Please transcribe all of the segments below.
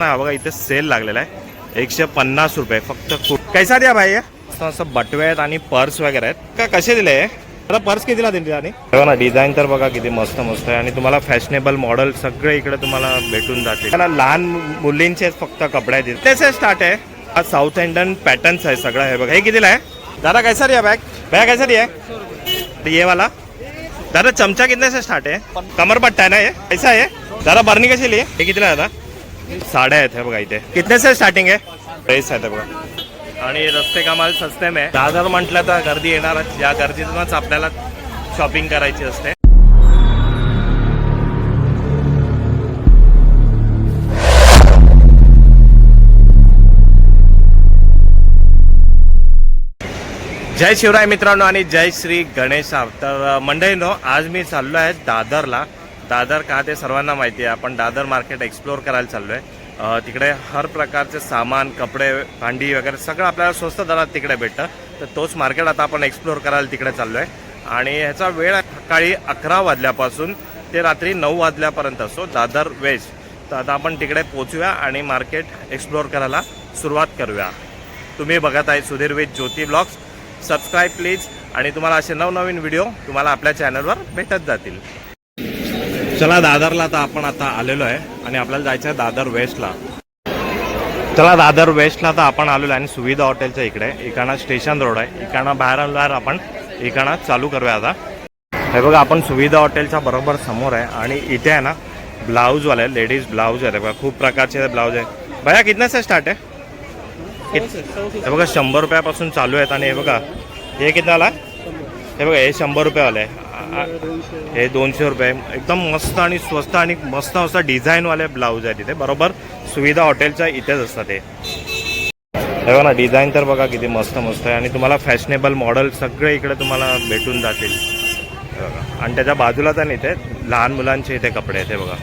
हा बघा इथे सेल लागलेला आहे. एकशे पन्नास रुपये फक्त कैसा द्या भाई हे? असं असं बटवे आहेत आणि पर्स वगैरे आहेत. का कसे दिले आता पर्स कितीला दिली आणि? बघा ना डिझाईन तर बघा किती मस्त मस्त आहे. आणि तुम्हाला फॅशनेबल मॉडेल सगळे इकडे तुम्हाला भेटून जाते त्याला लहान मुलींचेच फक्त कपडे आहेत. त्याचे स्टार्ट आहे. हा साऊथ इंडियन पॅटर्न्स आहे सगळं आहे बघा. हे कितीला आहे? दादा कैसा दिया बॅग बॅग कैसा है? तो ये वाला. दादा चमचा कितने से स्टार्ट आहे? कमर पट्टा आहे ना हे कैसा आहे दादा बर्नी कशी लिही हे? कितीला आहे दादा? साड्या आहेत हे बघा इथे. कितने से स्टार्टिंग आहे? प्राईस आहेत बघा. आणि रस्ते कमाल सस्ते आहे. दादर म्हटलं तर गर्दी येणारच या गर्दीतूनच आपल्याला शॉपिंग करायची असते. जय शिवराय मित्रांनो आणि जय श्री गणेशा तर मंडळीनो आज मी चाललो आहे दादरला. दादर का ते सर्वांना माहिती आहे. आपण दादर मार्केट एक्सप्लोअर करायला चाललो आहे तिकडे हर प्रकारचे सामान कपडे भांडी वगैरे सगळं आपल्याला स्वस्त दरात तिकडे भेटतं. तर तोच मार्केट आता आपण एक्सप्लोअर करायला तिकडे चाललो आहे आणि ह्याचा वेळ सकाळी अकरा वाजल्यापासून ते रात्री नऊ वाजल्यापर्यंत असतो दादर वेस्ट तर आता आपण तिकडे पोचूया आणि मार्केट एक्सप्लोअर करायला सुरुवात करूया. तुम्ही बघत आहे Sudhir with Jyoti blogs. Subscribe please आणि तुम्हाला असे नवनवीन व्हिडिओ तुम्हाला आपल्या चॅनलवर भेटत जातील. चला दादरला तर आपण आता आलेलो आहे आणि आपल्याला जायचं आहे दादर वेस्टला. चला दादर वेस्टला तर आपण आलेलो आहे आणि सुविधा हॉटेलच्या इकडे. इकाणा स्टेशन रोड आहे. इकाणा बाहेर आलो आपण इकाणा चालू करूया आता. हे बघा आपण सुविधा हॉटेलच्या बरोबर समोर आहे आणि इथे आहे ना ब्लाऊजवाले आहे लेडीज ब्लाऊज आहे. बघा खूप प्रकारचे ब्लाऊज आहे. भया कितना से स्टार्ट आहे? हे बघा शंभर रुपयापासून चालू आहेत आणि हे बघा हे किती आला? हे बघा हे शंभर रुपयेवाले. आहे. हे दोनशे रुपये. एकदम मस्त आणि स्वस्त आणि मस्त मस्त डिझाईनवाले ब्लाऊज आहेत तिथे. बरोबर? सुविधा हॉटेलच्या इथेच असतात ते. हे बघा ना डिझाईन तर बघा किती मस्त मस्त आहे. आणि तुम्हाला फॅशनेबल मॉडेल सगळे इकडे तुम्हाला भेटून जातील. बघा. आणि त्याच्या बाजूला तर इथे लहान मुलांचे इथे कपडे आहेत हे बघा.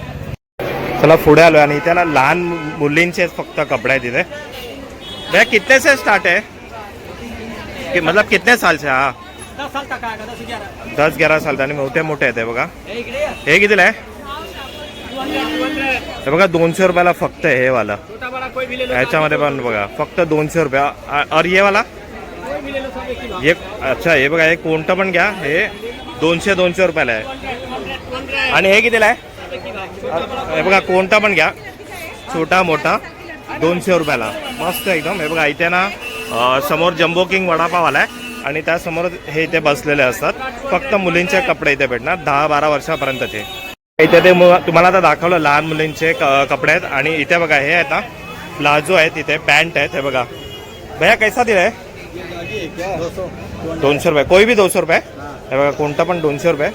चला पुढे आलो आणि इथे ना लहान मुलींचेच फक्त कपडे आहेत इथे भैया कितने से स्टार्ट है कि मतलब कितने साल से? हा. दस साल तक आएगा दस ग्यारह। दस ग्यारा साल आणि मोठे मोठे आहेत बघा। हे. हे कितीला आहे. हे बघा दोनशे रुपयाला फक्त हे वाला. ह्याच्यामध्ये पण बघा फक्त दोनशे रुपया. और ये वाला? एक ही अच्छा हे बघा हे कोणतं पण घ्या. हे दोनशे दोनशे रुपयाला आहे. आणि हे कितीला आहे? ही बघा कोणता पण घ्या. छोटा मोठा दोनशे रुपयाला. मस्त एकदम. हे बघा इथे ना समोर जम्बो किंग वडापाव आहे. आणि त्यासमोर हे इथे बसलेले असतात. फक्त मुलींचे कपडे इथे भेटणार. दहा बारा वर्षापर्यंतचे. इथे ते मु- तुम्हाला आता दाखवलं लहान मुलींचे क- कपडे आहेत. आणि इथे बघा हे आहेत ना प्लाझो आहेत इथे पॅन्ट आहेत हे बघा. भैया कैसा दिलाय दोनशे रुपये. कोई भी दोनशे रुपये. हे बघा कोणता पण दोनशे रुपये.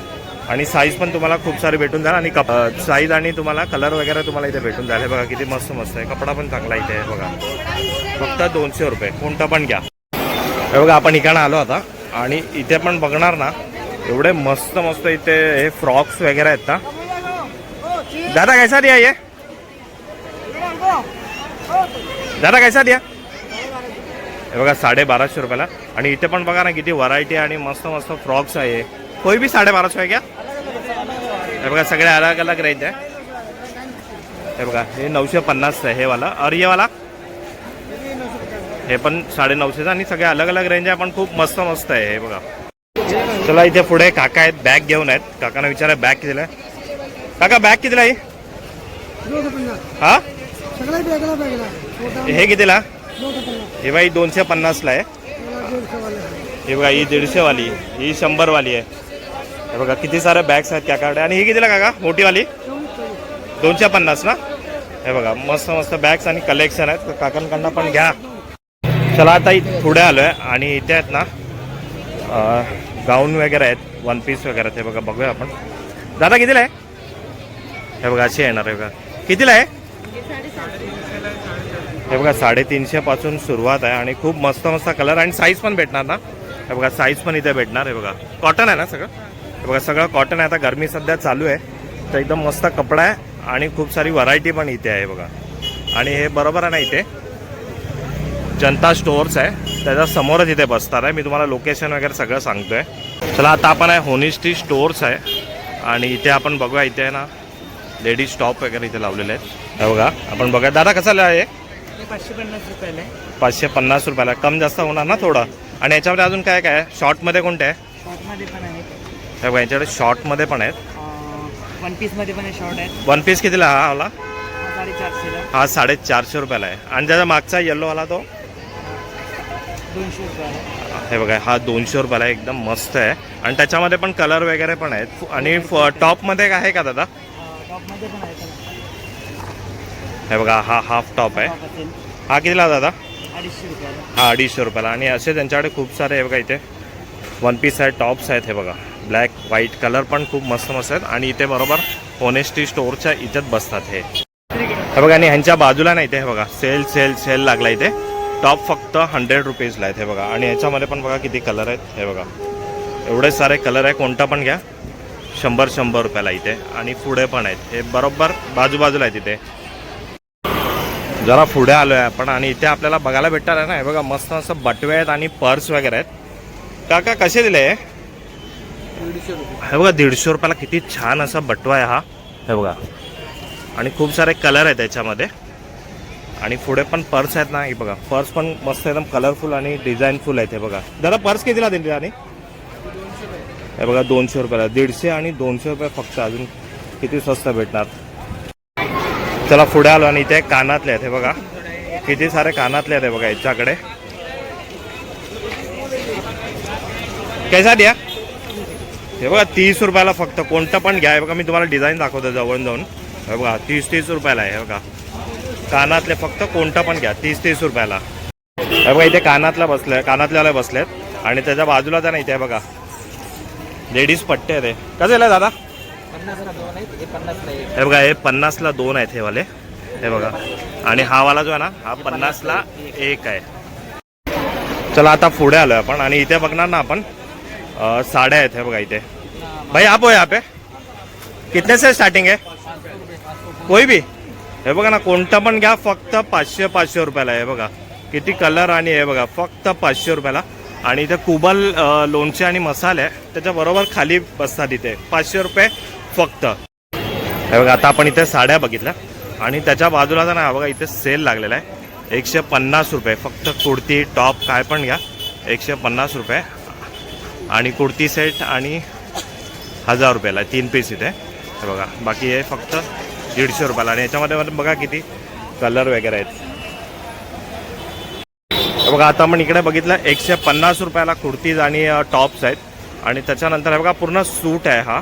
आणि साईज पण तुम्हाला खूप सारी भेटून जाईल आणि कप साईज आणि तुम्हाला कलर वगैरे तुम्हाला इथे भेटून जाईल. हे बघा किती मस्त मस्त आहे. कपडा पण चांगला इथे आहे बघा. फक्त दोनशे रुपये. कोणता पण घ्या. हे बघा आपण इकडं आलो आता. आणि इथे पण बघणार ना एवढे मस्त मस्त इथे हे फ्रॉक्स वगैरे आहेत ना. दादा कैसा दिया ये दादा कैसा दिया हे बघा साडेबाराशे रुपयाला. आणि इथे पण बघा ना किती व्हरायटी आणि मस्त मस्त फ्रॉक्स आहे. कोई भी साडेबाराशे आहे क्या हे बघा सगळे अलग अलग रेंज आहे. हे बघा हे नऊशे पन्नास आहे हे वाला. और ये वाला? हे पण साडे नऊशेचं आणि सगळे अलग अलग रेंज आहे. पण खूप मस्त मस्त आहे हे बघा. चला इथे पुढे काका आहेत बॅग घेऊन आहेत. काकांना विचारा बॅग कितीला आहे? काका बॅग कितीला आहे? हा? हे कितीला? हे बाई दोनशे पन्नासला आहे. हे बघा ही दीडशेवाली ही शंभरवाली आहे. हे बघा किती साऱ्या बॅग्स आहेत काकाकडे. आणि ही कितीला काका? मोठीवाली? दोनशे पन्नास ना हे बघा मस्त मस्त बॅग्स आणि कलेक्शन आहेत. काकांकडनं पण घ्या. चला आता इथे पुढे आलो आहे आणि इथे आहेत ना गाऊन वगैरे आहेत वन पीस वगैरे आहेत. बघा बघूया आपण. दादा कितीला आहे? हे बघा अशी येणार आहे बघा. कितीला आहे? हे बघा साडेतीनशेपासून सुरुवात आहे आणि खूप मस्त मस्त कलर आणि साईज पण भेटणार ना? हे बघा साईज पण इथे भेटणार आहे बघा. कॉटन आहे ना सगळं? हे बघा सगळं कॉटन आहे. आता गरमी सध्या चालू आहे. तर एकदम मस्त कपडा आहे आणि खूप सारी व्हरायटी पण इथे आहे बघा. आणि हे बरोबर आहे ना इथे? जनता स्टोअर्स आहे. त्याच्या समोरच इथे बसतात आहे. मी तुम्हाला लोकेशन वगैरे सगळं सांगतोय. चला आता आपण आहे होनिस्टी स्टोअर्स आहे. आणि इथे आपण बघूया इथे आहे ना लेडीज टॉप वगैरे इथे लावलेले आहेत. हे बघा आपण बघा दादा कसा आहे पाचशे पन्नास रुपयाला आहे. पाचशे पन्नास रुपयाला. कम जास्त होणार ना थोडं? आणि याच्यामध्ये अजून काय काय आहे? शॉर्टमध्ये कोणते आहे? शॉर्टमध्ये पण आहे हे बघा याच्याकडे शॉर्टमध्ये पण आहेत. वन पीसमध्ये पण आहे शॉर्ट आहे वन पीस कितीला हा वाला? हा साडेचारशे रुपयाला आहे. आणि त्याचा मागचा येल्लोवाला तो? दोनशे. हे बघा हा दोनशे रुपयाला एकदम मस्त आहे. आणि त्याच्यामध्ये पण कलर वगैरे पण आहेत. आणि टॉपमध्ये आहे का दादा? टॉपमध्ये पण आहे. हे बघा हा हाफ टॉप आहे हा कितीला दादा? अडीचशे रुपयाला. हा अडीचशे रुपयाला. आणि असे त्यांच्याकडे खूप सारे आहे बघा इथे वन पीस आहेत टॉप्स आहेत हे बघा. ब्लॅक व्हाईट कलर पण खूप मस्त मस्त आहेत. आणि इथे बरोबर होनेस्टी स्टोअरच्या इथेच बसतात हे. हे बघा आणि ह्यांच्या बाजूला नाही इथे हे बघा. सेल सेल सेल लागला इथे. टॉप फक्त हंड्रेड रुपीजला आहेत हे बघा. आणि याच्यामध्ये पण बघा किती कलर आहेत हे बघा. एवढे सारे कलर आहे कोणता पण घ्या. शंभर शंभर रुपयाला इथे. आणि पुढे पण आहेत. हे बरोबर बाजूबाजूला आहेत इथे. जरा पुढे आलो आहे आपण. आणि इथे आपल्याला बघायला भेटणार आहे ना हे बघा मस्त असं बटवे आहेत आणि पर्स वगैरे आहेत. काका कसे दिले? हे बघा दीडशे रुपयाला किती छान असा बटवा आहे हा. हे बघा. आणि खूप सारे कलर आहेत त्याच्यामध्ये आणि पुढे पण पर्स आहेत ना हे बघा. पर्स पण मस्त एकदम कलरफुल आणि डिझाईनफुल आहेत हे बघा. दादा पर्स कितीला दिली आणि हे बघा दोनशे रुपयाला दीडशे आणि दोनशे रुपये फक्त. अजून किती स्वस्त भेटणार? चला पुढे आलो आणि इथे कानातले आहेत हे बघा. किती सारे कानातले आहेत हे बघा याच्याकडे. कैसा द्या हे बघा तीस रुपयाला फक्त. कोणतं पण घ्या. हे बघा मी तुम्हाला डिझाईन दाखवतो जवळून जाऊन. हे बघा तीस तीस रुपयाला आहे हे बघा. कानातले फक्त कोणता पण घ्या तीस तीस रुपयाला. हे बघा इथे कानातला बसले कानातल्याला बसलेत. आणि त्याच्या बाजूला जाणं इथे बघा. लेडीज पट्टे आहेत ते कसं आहे दादा? हे बघा हे पन्नासला दोन आहेत हे वाले. हे बघा. आणि हा वाला जो आहे ना हा पन्नासला एक आहे. चला आता पुढे आलोय आपण. आणि इथे बघणार ना आपण साड्या आहेत हे बघा इथे. भाई आप हो यहाँ पे. कितने से स्टार्टिंग है? कोई भी? हे बघा ना कोणतं पण घ्या फक्त पाचशे पाचशे रुपयाला हे बघा. किती कलर आणि हे बघा फक्त पाचशे रुपयाला. आणि इथे कुबल लोणचे आणि मसाले त्याच्याबरोबर खाली बसतात इथे. पाचशे रुपये फक्त. हे बघा आता आपण इथे साड्या बघितल्या. आणि त्याच्या बाजूला तर ना बघा इथे सेल लागलेला आहे. एकशे पन्नास रुपये. फक्त कुर्ती टॉप काय पण घ्या. एकशे पन्नास रुपये. आणि कुर्ती सेट आणि हजार रुपयाला तीन पीस इथे. हे बघा बाकी हे फक्त दीडशे रुपयाला. आणि याच्यामध्ये बघा किती कलर वगैरे आहेत. बघा आता आपण इकडे बघितलं एकशे पन्नास रुपयाला कुर्तीज आणि टॉप्स आहेत. आणि त्याच्यानंतर हे बघा पूर्ण सूट आहे हा.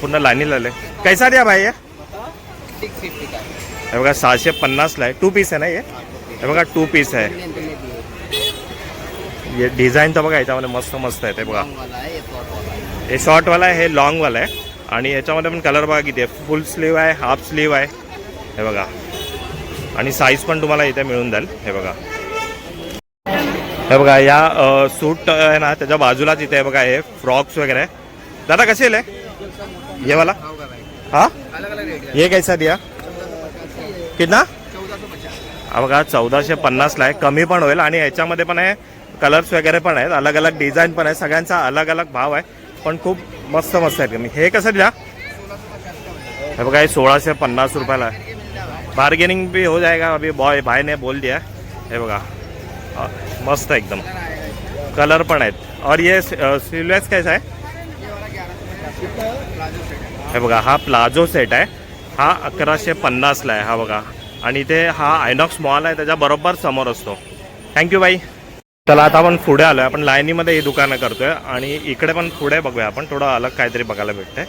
पूर्ण लाईनी लावले कैसा द्या भाई हे? बघा सहाशे पन्नासला आहे. टू पीस आहे ना हे हे बघा टू पीस आहे. डिझाईन तर बघा याच्यामध्ये मस्त मस्त आहे ते बघा आहे आहे. हे शॉर्टवाला आहे हे लॉंगवाला आहे. आणि याच्यामध्ये पण कलर बघा किती आहे. फुल स्लीव आहे हाफ स्लीव आहे. हे बघा. आणि साईज पण तुम्हाला इथे मिळून जाईल. हे बघा. हे बघा या सूट आहे ना त्याच्या बाजूलाच इथे बघा हे फ्रॉक्स वगैरे. दादा कसे आहे ये वाला. हा? ये कैसा दिया? कितना? हा बघा चौदाशे पन्नासला आहे. कमी पण होईल आणि याच्यामध्ये पण आहे कलर्स वगैरे पण आहेत. अलग अलग डिझाईन पण आहे. सगळ्यांचा अलग अलग भाव आहे. पण खूप मस्त मस्त आहेत. कमी हे कसं दिला? हे बघा हे सोळाशे पन्नास रुपयाला आहे. बार्गेनिंग भी हो जाएगा अभी बॉय भाई ने बोल दिया. हे बघा. मस्त एकदम. कलर पण आहेत. और ये सिल्वेस कैसा आहे हे बघा हा प्लाझो सेट आहे. हा अकराशे पन्नासला आहे हा बघा. आणि इथे हा आयनॉक्स मॉल आहे त्याच्या बरोबर समोर असतो. थँक्यू बाई चला आता आपण पुढे आलोय. आपण लाईनीमध्ये ही दुकानं करतोय आणि इकडे पण पुढे बघूया आपण. थोडं अलग काहीतरी बघायला भेटतंय.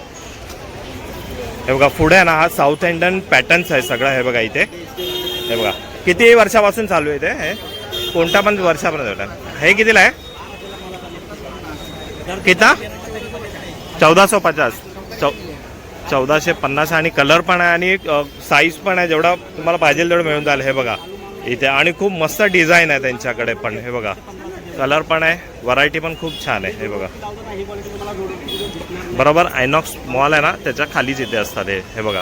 हे बघा पुढे ना हा साऊथ इंडियन पॅटर्न्स आहे सगळं. हे बघा इथे. हे बघा. किती वर्षापासून चालू आहे ते हे? कोणत्या पण वर्षापर्यंत हे कितीला आहे? कितना चौदाशे पचास. चौ चौदाशे पन्नास. आणि कलर पण आहे आणि साईज पण आहे. जेवढा तुम्हाला पाहिजे तेवढं मिळून जाईल. हे बघा. इथे. आणि खूप मस्त डिझाईन आहे त्यांच्याकडे पण हे बघा. कलर पण आहे व्हरायटी पण खूप छान आहे हे बघा. बरोबर आयनॉक्स मॉल आहे ना त्याच्या खालीच इथे असतात हे हे बघा.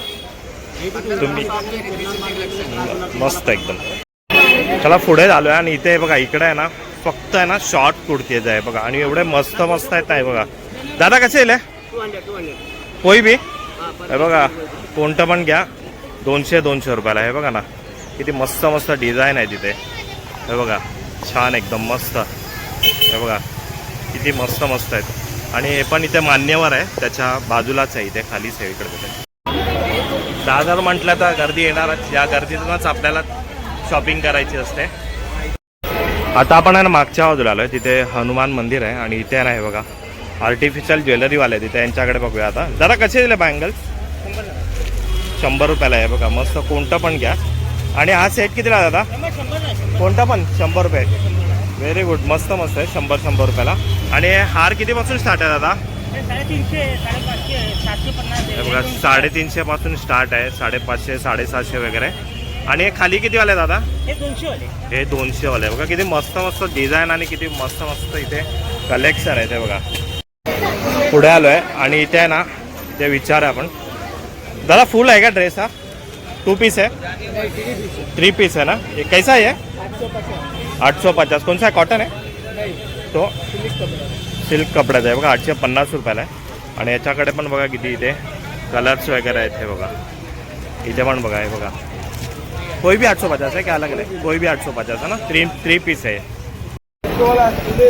तुम्ही मस्त एकदम. चला पुढे झालोय आणि इथे बघा इकडे आहे ना फक्त आहे ना शॉर्ट कुर्तीज आहे बघा. आणि एवढे मस्त मस्त आहेत ना हे बघा. दादा कसे येईल हे? कोई हे बघा कोणतं पण घ्या. दोनशे दोनशे रुपयाला हे बघा ना. किती मस्त मस्त डिझाईन आहे तिथे. हे बघा छान एकदम मस्त. हे बघा किती मस्त मस्त आहेत. आणि हे पण इथे मान्यवर आहे त्याच्या बाजूलाच आहे इथे खालीच आहे इकडे कुठे. दादर म्हटलं तर गर्दी येणारच. या गर्दीतूनच आपल्याला शॉपिंग करायची असते. आता आपण आहे ना मागच्या बाजूला आलोय तिथे हनुमान मंदिर आहे आणि इथे आहे बघा आर्टिफिशियल ज्वेलरीवाले आहे तिथे. यांच्याकडे बघूया आता. दादा कसे दिले बँगल्स शंभर रुपयाला आहे बघा मस्त कोणतं पण घ्या. आणि हा सेट कितीला आहे दादा? कोणता पण? शंभर रुपये. व्हेरी गुड मस्त मस्त आहे. शंभर शंभर रुपयाला. आणि हार कितीपासून स्टार्ट आहे दादा? बघा साडेतीनशे पासून स्टार्ट आहे. साडेपाचशे साडेसातशे वगैरे. आणि हे खाली किती वाले दादा? हे दोनशे वाले हे आहे बघा किती मस्त मस्त डिझाईन आणि किती मस्त मस्त इथे कलेक्शन आहे ते बघा. पुढे आलोय. आणि इथे आहे ना ते विचार आहे आपण. दादा फुल आहे का ड्रेस हा? टू पीस आहे थ्री पीस है ना? ये कैसा है ये? आठ सौ पचास। कौन सा कॉटन आहे तो सिल्क कपड्याचा आहे बघा आठशे पन्नास रुपयाला आहे आणि याच्याकडे पण बघा किती इथे कलर्स वगैरे आहेत हे बघा. इथे पण बघा हे बघा. कोई भी आठ सौ पचास आहे की अलग आहे कोई भी आठ सौ पचास आहे ना? थ्री थ्री पीस आहे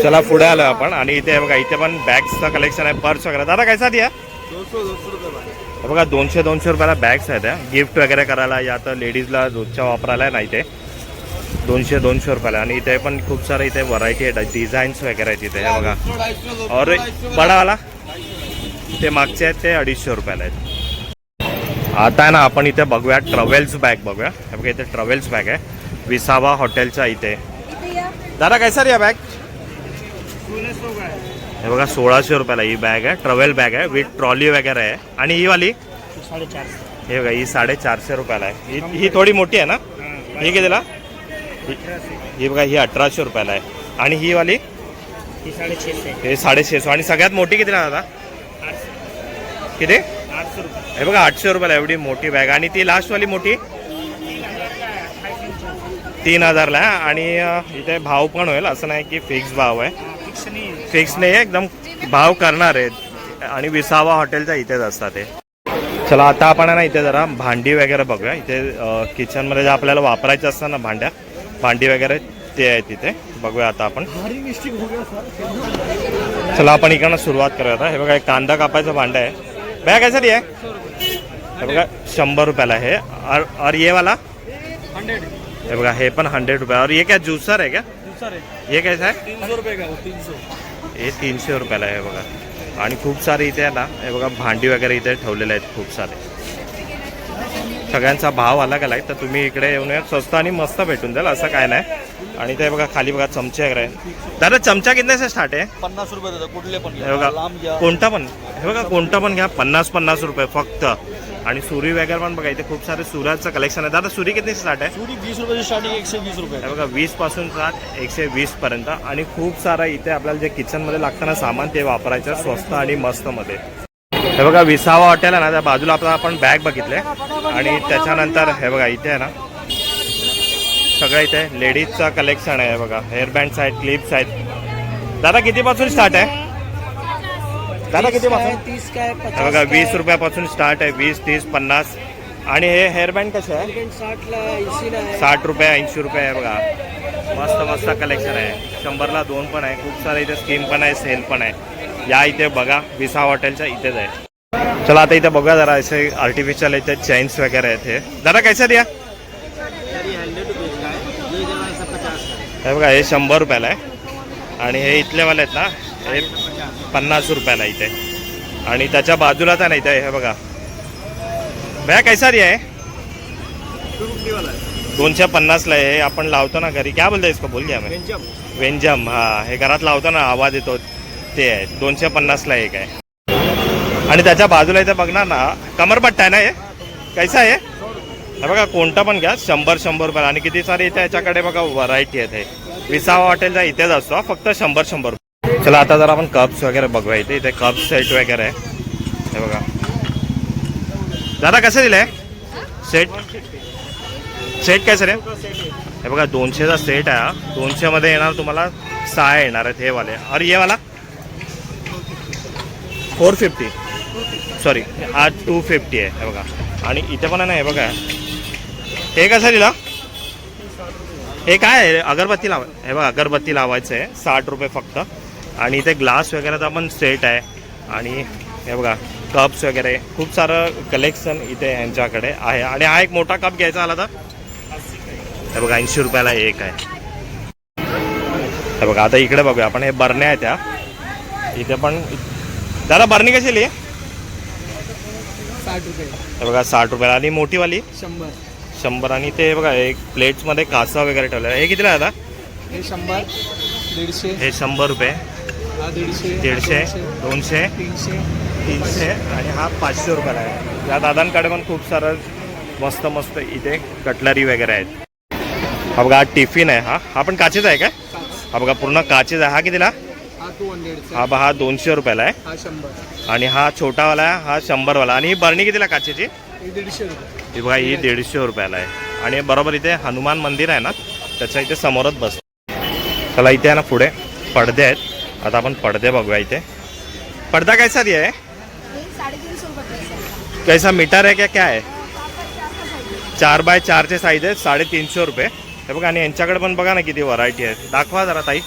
चला पुढे आलो आपण. आणि इथे बघा इथे पण बॅग्सचं कलेक्शन आहे. पर्स वगैरे. दादा कैसा दिया? हे बघा दोनशे दोनशे रुपयाला बॅग्स आहेत गिफ्ट वगैरे करायला या तर लेडीजला रोजच्या वापरायला आहे ना इथे. दोनशे दोनशे रुपयाला. आणि इथे पण खूप सारे इथे व्हरायटी आहेत डिझाईन्स वगैरे आहेत इथे हे बघा. और बडावाला ते मागचे आहेत ते अडीचशे रुपयाला आहेत. आता आहे ना आपण इथे बघूया ट्रॅव्हल्स बॅग बघूया. हे बघा इथे ट्रॅव्हल्स बॅग आहे. विसावा हॉटेलच्या इथे. दादा कैसा रिया बॅग हे बघा सोळाशे रुपयाला ही बॅग आहे. ट्रॅव्हल बॅग आहे विथ ट्रॉली वगैरे आहे. आणि ही वाली? हे बघा ही साडेचारशे रुपयाला आहे. ही ही थोडी मोठी आहे ना? ही कितीला ही- बघा ही अठराशे रुपयाला आहे. आणि ही वाली? ही साडेशे आणि सगळ्यात मोठी कितीला दादा किती? हे बघा आठशे रुपयाला एवढी मोठी बॅग आणि ती लास्ट वाली मोठी? तीन हजारला आणि इथे भाव पण होईल. असं नाही की फिक्स भाव आहे. फिक्स नाही आहे, एकदम भाव करणार आहेत. आणि विसावा हॉटेलच्या इथेच असतात ते. चला आता आपण आहे ना इथे जरा भांडी वगैरे बघूया. इथे किचनमध्ये जे आपल्याला वापरायचं असतं ना भांड्या भांडी वगैरे ते आहे तिथे. बघूया आता आपण. चला आपण इकडनं सुरुवात करूया हे बघा एक कांदा कापायचं भांडं आहे. बॅग काय आहे. हे बघा शंभर रुपयाला आहे. और, और ये वाला. हे बघा हे पण हंड्रेड रुपये. और ये क्या ज्यूसर है क्या दूसरा है ये कैसा है तीन सौ रुपये का वो तीन सौ हे तीनशे रुपयाला आहे बघा. आणि खूप सारे इथे आहे ना हे बघा भांडी वगैरे इथे ठेवलेले आहेत खूप सारे. सगळ्यांचा भाव अलग अलग तर तुम्ही इकडे येऊन या. स्वस्त आणि मस्त भेटून जाईल असं काय नाही. आणि ते बघा खाली बघा चमचे वगैरे. दादा चमचा कितने स्टार्ट आहे? पन्नास रुपये कुठले पण हे बघा कोणता पण हे बघा कोणता पण घ्या पन्नास पन्नास रुपये फक्त. आणि सुरी वगैरे पण बघा इथे खूप सारे सुराचं कलेक्शन आहे. दादा सुरी किती स्टार्ट आहे? चुरी वीस रुपये स्टार्टिंग एकशे वीस रुपये. बघा वीसपासून स्टार्ट एकशे वीस पर्यंत. आणि खूप सारा इथे आपल्याला जे किचनमध्ये लागतं ना सामान ते वापरायचं स्वस्त आणि मस्त मध्ये. हे बघा विसावा हॉटेल आहे ना त्या बाजूला आपला आपण बॅग बघितले. आणि त्याच्यानंतर हे बघा इथे आहे ना सगळं इथे लेडीजचं कलेक्शन आहे बघा. हेअर बँड्स आहेत क्लिप्स आहेत. दादा कितीपासून स्टार्ट आहे? दादा कितीपासून तीस काय हे बघा वीस रुपयापासून स्टार्ट आहे वीस तीस पन्नास. आणि हे हेअर बँड कसे आहे? साठला ऐंशीला आहे. साठ रुपये ऐंशी रुपये आहे बघा. मस्त मस्त कलेक्शन आहे. शंभरला दोन पण आहे. खूप सारे इथे स्कीम पण आहे सेल पण आहे. या इथे बघा विसा हॉटेलच्या इथेच आहे. चला आता इथे बघा जरा असे आर्टिफिशियल इथे चेन्स वगैरे आहेत हे. दादा कैसा द्या? हे बघा हे शंभर रुपयाला आहे. आणि हे इथलेवाले आहेत ना हे पन्नास रुपयाला इथे. आणि त्याच्या बाजूलाच आहे ना इथे हे बघा. भैया कैसा दिया आहे दोनशे पन्नासला हे आपण लावतो ना घरी. काय बोलतो इसको? बोल मी वेंजम. हा. हे घरात लावतो ना आवाज येतो. ते आहे दोनशे पन्नासला एक आहे. आणि त्याच्या बाजूला इथे बघणार ना कमरपट्टा आहे ना हे? कैसा आहे हे? बघा कोणता पण घ्या. शंभर शंभर रुपयाला. आणि किती सारे इथे याच्याकडे बघा व्हरायटी आहेत हे. विसावा हॉटेलच्या इथेच असतो फक्त शंभर शंभर रुपये चला आता जरा आपण कप्स वगैरे बघूया. इथे इथे कप सेट वगैरे आहे. हे बघा. दादा कसं दिलंय? सेट सेट काय सर? हे बघा दोनशेचा सेट आहे दोनशेमध्ये येणार तुम्हाला सहा येणार आहेत हे वाले. अरे ये वाला? फोर फिफ्टी सॉरी हा टू फिफ्टी आहे हे बघा. आणि इथे पण आहे ना हे बघा. हे कसं दिला? हे काय आहे? अगरबत्ती लाव हे बघा अगरबत्ती लावायचं आहे. साठ रुपये फक्त. आणि इथे ग्लास वगैरेचा पण सेट आहे. आणि हे बघा कप्स वगैरे. खूप सारं कलेक्शन इथे यांच्याकडे आहे. आणि हा एक मोठा कप घ्यायचा आला तर? हे बघा ऐंशी रुपयाला एक आहे. हे बघा आता इकडे बघूया. आपण हे बरण्या आहेत त्या. इथे पण दादा बरणी कशी लिहि साठ रुपये. हे बघा साठ रुपयाला. आणि मोठीवाली? शंभर. शंभर. आणि ते बघा एक प्लेट्समध्ये कासा वगैरे ठेवलेला हे कितीला दादा? हे शंभर दीडशे. हे शंभर रुपये. दीडशे दोनशे तीनशे. आणि हा पाचशे रुपयाला आहे. या दादांकडे पण खूप सारं मस्त मस्त इथे कटलरी वगैरे आहेत. हा बघा हा टिफिन आहे हा. हा पण काचेचा आहे काय? सात हा बघा पूर्ण काचेचा आहे. हा कितीला? हा हंड्रेडचा हा बघा हा दोनशे रुपयाला आहे. हा आणि हा छोटावाला आहे हा शंभरवाला. आणि ही बरणी कितीला काचेची? दीडशे ही बघा ही दीडशे रुपयाला आहे. आणि बरोबर इथे हनुमान मंदिर आहे ना त्याच्या इथे समोरच बस चला इथे आहे ना पुढे पडदे आहेत. आता आपण पडदे बघूया इथे. पडदा कैसा दिया है? कैसा मीटर है क्या? क्या है? चार का बाय चारचे साईज आहे साडेतीनशे रुपये. हे बघा आणि यांच्याकडे पण बघा ना किती व्हरायटी आहे. दाखवा जरा ताई.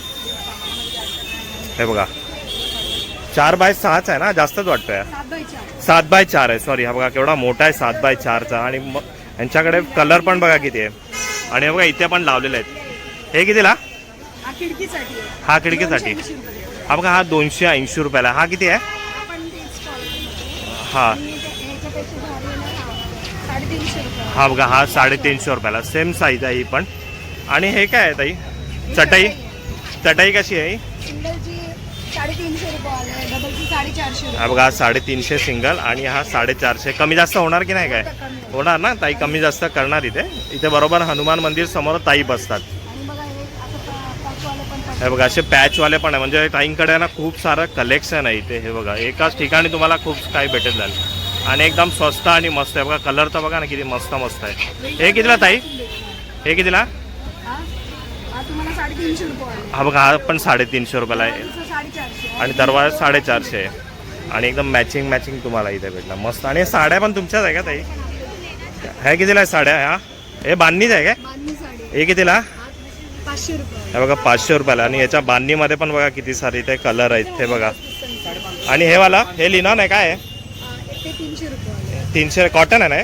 हे बघा. चार बाय सहाच आहे ना? जास्तच वाटतोय. सात बाय चार. आहे. सॉरी हा बघा केवढा मोठा आहे सात बाय चारचा. आणि मग यांच्याकडे कलर पण बघा किती आहे. आणि हे बघा इथे पण लावलेले आहेत. हे कितीला? हा खिडकीसाठी आहे. हा. हा बघा हा दोनशे ऐंशी रुपयाला हा किती आहे. हा हा. हा बघा हा साडेतीनशे रुपयाला सेम साईज आहे ही पण आणि हे काय आहे ताई चटई चटई कशी आहे ही? साडेचारशे हा बघा साडेतीनशे सिंगल आणि हा साडेचारशे कमी जास्त होणार की नाही काय. होणार ना ताई कमी जास्त करणार इथे इथे बरोबर हनुमान मंदिर समोर ताई बसतात आणि बघा हे असं पा- पाचवाले पण पडतात. हे बघा असे पॅचवाले पण आहे. म्हणजे ताईंकडे ना खूप सारं कलेक्शन आहे इथे. हे बघा एकाच ठिकाणी तुम्हाला खूप काही भेटेल झालं. आणि एकदम स्वस्त आणि मस्त आहे. बघा कलर तर बघा ना किती मस्त मस्त आहे. हे कितीला ताई? हे कितीला? हा? हा हा बघा हा पण साडेतीनशे रुपयाला आहे. आणि दरवाजा साडेचारशे आहे. आणि एकदम मॅचिंग मॅचिंग तुम्हाला इथे भेटला. मस्त. आणि साड्या पण तुमच्याच आहे का ताई? ह्या कितीला आहे साड्या? ह्या हे बांधणीच आहे साडी हे कितीला? पाचशे रुपये. हे बघा पाचशे रुपयाला. आणि याच्या बांधणीमध्ये पण बघा किती सारे इथे कलर आहेत हे बघा. आणि हे वाला हे लिनॉन आहे काय? आहे हा, ते तीनशे रुपये आले तीनशे कॉटन आहे ना?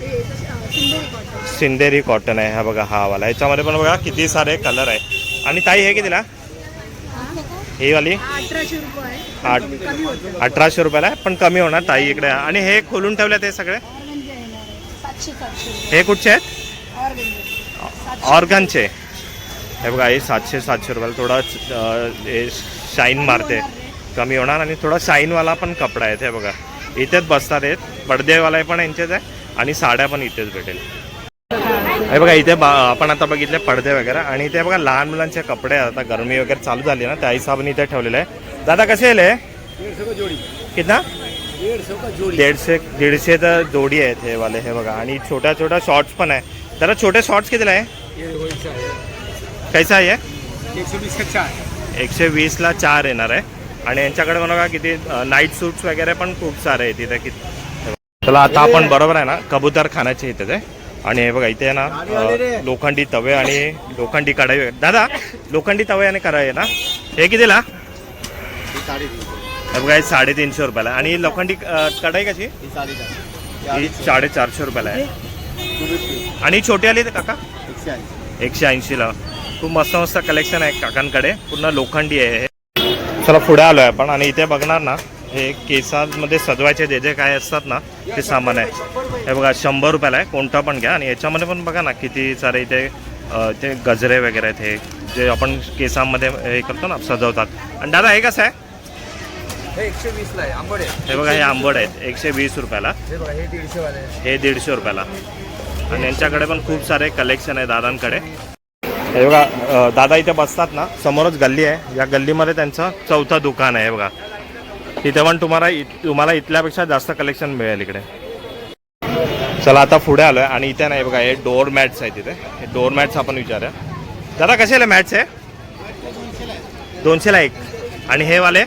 ते सिंदूरी कॉटन आहे. हा बघा हा वाला. याच्यामध्ये पण बघा किती सारे कलर आहे. आणि ताई हे कितीला? ही वाली? आठ अठराशे रुपयाला आहे पण कमी होणार ताई इकडे. आणि हे खोलून ठेवले ते सगळे? हे कुठचे आहेत? ऑर्गनचे. हे बघा हे सातशे सातशे रुपयाला थोडा हे शाईन मारते. कमी होणार आणि थोडा शाईनवाला पण कपडा आहे हे बघा. इथेच बसतात आहेत. पडदेवाला पण यांचेच आहे आणि साड्या पण इथेच भेटेल. हे बघा इथे बा आपण आता बघितले पडदे वगैरे आणि इथे बघा लहान मुलांचे कपडे आता गरमी वगैरे चालू झाली ना त्या हिशोबाने इथे ठेवलेले आहे. दादा कसे आले कितना? दीडशे दीडशे तर जोडी आहेत हे वाले हे बघा. आणि छोट्या छोट्या शॉर्ट्स पण आहे. दादा छोटे शॉर्ट्स कितीला आहे? कैसा आहे एकशे वीस चार। एकशे वीसला चार येणार आहे. आणि यांच्याकडे बघा किती नाईट सूट्स वगैरे पण खूप सारे आहेत इथे किती चला आता आपण बरोबर आहे ना कबूतर खाण्याचे इथे ते. आणि हे बघा इथे आहे ना लोखंडी तवे आणि लोखंडी कढाई. दादा लोखंडी तवे आणि कढाई ना? हे कितीला? हे बघा साडेतीनशे रुपयाला. आणि लोखंडी कढाई कशी? ही साडेचारशे. रुपयाला आहे. आणि छोटी आली ते काका? एकशे ऐंशीला खूप मस्त मस्त कलेक्शन आहे काकांकडे. पूर्ण लोखंडी आहे हे. चला पुढे आलोय आपण आणि इथे बघणार ना हे केसांमध्ये सजवायचे जे जे काय असतात ना ते सामान आहे. हे बघा शंभर रुपयाला आहे. कोणता पण घ्या आणि याच्यामध्ये पण बघा ना किती सारे इथे ते गजरे वगैरे आहेत हे जे आपण केसांमध्ये हे करतो ना सजवतात. आणि दादा हे कसं आहे? हे एकशे वीसला आहे आहे. हे बघा हे आंबट आहेत. एकशे वीस रुपयाला. हे बघा हे दीडशे वाले आहे हे दीडशे रुपयाला. आणि यांच्याकडे पण खूप सारे कलेक्शन आहे दादांकडे. हे बघा दादा इथे बसतात ना समोरच गल्ली आहे. या गल्लीमध्ये त्यांचं चौथं दुकान आहे बघा. तिथे पण तुम्हाला इत- तुम्हाला इथल्यापेक्षा जास्त कलेक्शन मिळेल इकडे. चला आता पुढे आलोय. आणि इथे नाही बघा हे डोअर मॅट्स आहे तिथे हे डोअर मॅट्स आपण विचारूया. दादा कसे आले मॅट्स आहे दोनशेला एक. आणि हे वाले?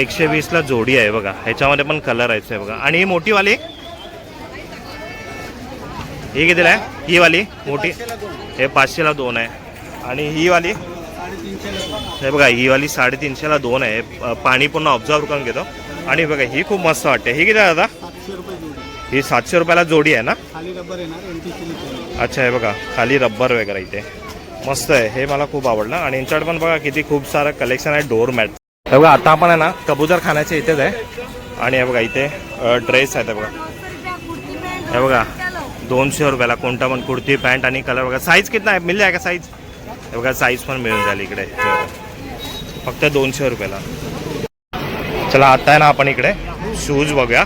एकशे वीसला जोडी आहे. बघा. ह्याच्यामध्ये पण कलर आहे बघा. आणि ही मोठीवाली ही कितीला आहे ही वाली मोठी हे पाचशेला दोन आहे आणि ही वाली हे बघा ही वाली साडेतीनशेला दोन आहे पाणी पूर्ण ऑब्झर्व करून घेतो आणि बघा ही खूप मस्त वाटते ही किती आहे दादा ही सातशे रुपयाला जोडी आहे ना अच्छा हे बघा खाली रब्बर वगैरे इथे मस्त आहे हे मला खूप आवडलं. आणि यांच्याकडे पण बघा किती खूप सारं कलेक्शन आहे डोर मॅट हे बघा आता आपण आहे ना कबूतर खाण्याच्या इथेच आहे आणि हे बघा इथे ड्रेस आहेत बघा हे बघा दोनशे रुपयाला कोणता पण कुर्ती पॅन्ट आणि कलर बघा साईज कितना आहे? मिल का साईज हे बघा साईज पण मिळून जाईल इकडे. फक्त दोनशे रुपयाला. चला आता आहे ना आपण इकडे. शूज बघूया.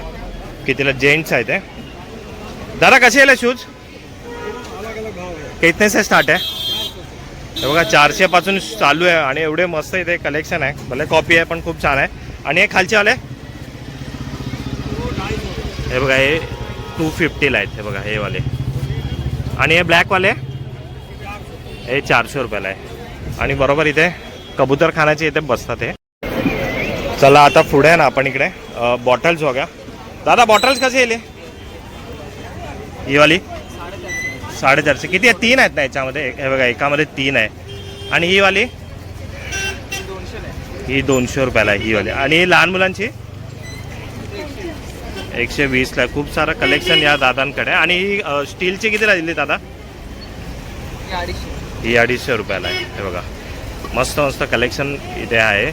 कितीला जेंट्स आहे ते दादा कसे आले शूज कितने से स्टार्ट आहे? हे बघा चारशे पासून चालू आहे आणि एवढे मस्त इथे कलेक्शन आहे. भले कॉपी आहे पण खूप छान आहे. आणि हे खालचे आले हे बघा हे टू फिफ्टीला आहेत हे बघा हे वाले. आणि हे ब्लॅकवाले हे चारशे रुपयाला आहे. आणि बरोबर इथे कबूतर खाण्याचे इथे बसतात हे. चला आता पुढे आहे ना आपण इकडे. बॉटल्स बघा. दादा बॉटल्स कसे येईल ही वाली? साडेचारशे. किती आहे? तीन आहेत ना याच्यामध्ये? हे बघा एकामध्ये तीन आहे. आणि ही वाली? ही दोनशे रुपयाला आहे ही वाली. आणि लहान मुलांची? एकशे वीसला आहे खूप सारं कलेक्शन या दादांकडे. आहे. आणि ही स्टीलची कितीला दिली दादा? ही अडीचशे. रुपयाला आहे. हे बघा. मस्त मस्त कलेक्शन इथे आहे.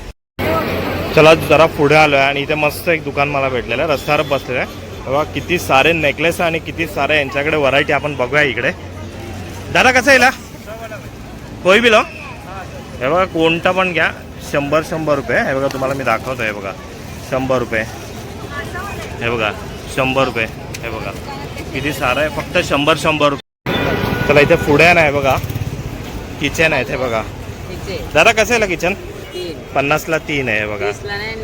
चला जरा पुढे आलो आहे आणि इथे मस्त एक दुकान मला भेटलेलं आहे. रस्त्यावर बसलेलं आहे. बघा किती सारे नेकलेस आणि किती सारे यांच्याकडे व्हरायटी आपण बघूया इकडे. दादा कसं येईल? कोई बिलो? हे बघा कोणता पण घ्या. शंभर शंभर रुपये. हे बघा तुम्हाला मी दाखवतो हे बघा. शंभर रुपये. हे बघा शंभर रुपये. हे बघा किती सारं आहे? फक्त शंभर शंभर रुपये. चला इथे पुढे आहे ना हे बघा. किचन आहे हे बघा. दादा कसं आहे किचन? पन्नासला तीन आहे बघा.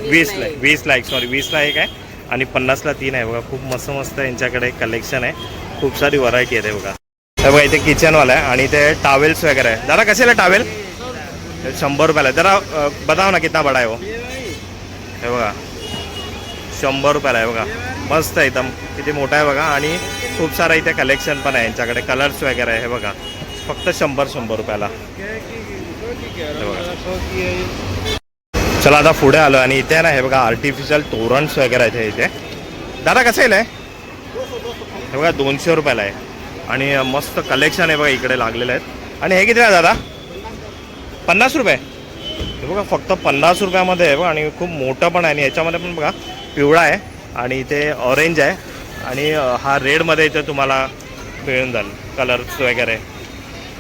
वीसला वीसला एक. सॉरी वीसला एक आहे आणि पन्नासला तीन आहे. बघा खूप मस्त मस्त यांच्याकडे कलेक्शन आहे. खूप सारी व्हरायटी आहे बघा. हे बघा इथे किचनवाला आहे आणि इथे टावेल्स वगैरे आहे. दादा कसेला टावेल हे शंभर रुपयाला जरा अ, बताओ ना कितना बडा आहे हो हे बघा. शंभर रुपयाला आहे बघा. मस्त आहे एकदम. किती मोठा आहे बघा. आणि खूप सारा इथे कलेक्शन पण आहे यांच्याकडे. कलर्स वगैरे आहे बघा. फक्त शंभर शंभर रुपयाला. चला आता पुढे आलो. आणि इथे ना हे बघा आर्टिफिशियल तोरणस वगैरे आहेत इथे. दादा कसं येईल हे बघा दोनशे रुपयाला आहे. आणि मस्त कलेक्शन आहे बघा इकडे लागलेलं आहेत. आणि हे किती आहे दादा? पन्नास रुपये. हे बघा फक्त पन्नास रुपयामध्ये आहे बघा. आणि खूप मोठं पण आहे. आणि याच्यामध्ये पण बघा पिवळा आहे आणि इथे ऑरेंज आहे. आणि हा रेडमध्ये इथे तुम्हाला मिळून जाईल कलर्स वगैरे.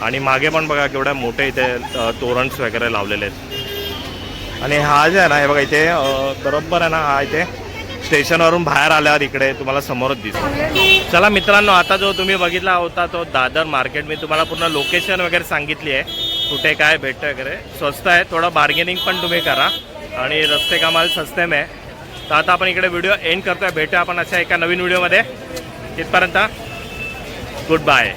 आणि मागे पण बघा केवढ्या मोठे इथे अ, तोरणस वगैरे लावलेले आहेत. आणि हा जे आहे ना हे बघा इथे बरोबर आहे ना हा इथे स्टेशनवरून बाहेर आल्यावर इकडे तुम्हाला समोरच दिसतो चला मित्रांनो आता जो तुम्ही बघितला होता तो दादर मार्केट मी तुम्हाला पूर्ण लोकेशन वगैरे सांगितली आहे. कुठे काय भेटतं वगैरे. स्वस्त आहे थोडं बार्गेनिंग पण तुम्ही करा. आणि रस्ते कामाला सस्ते आहे तर आता आपण इकडे व्हिडिओ एंड करतोय. भेटूया आपण अशा एका नवीन व्हिडिओमध्ये तिथपर्यंत गुड बाय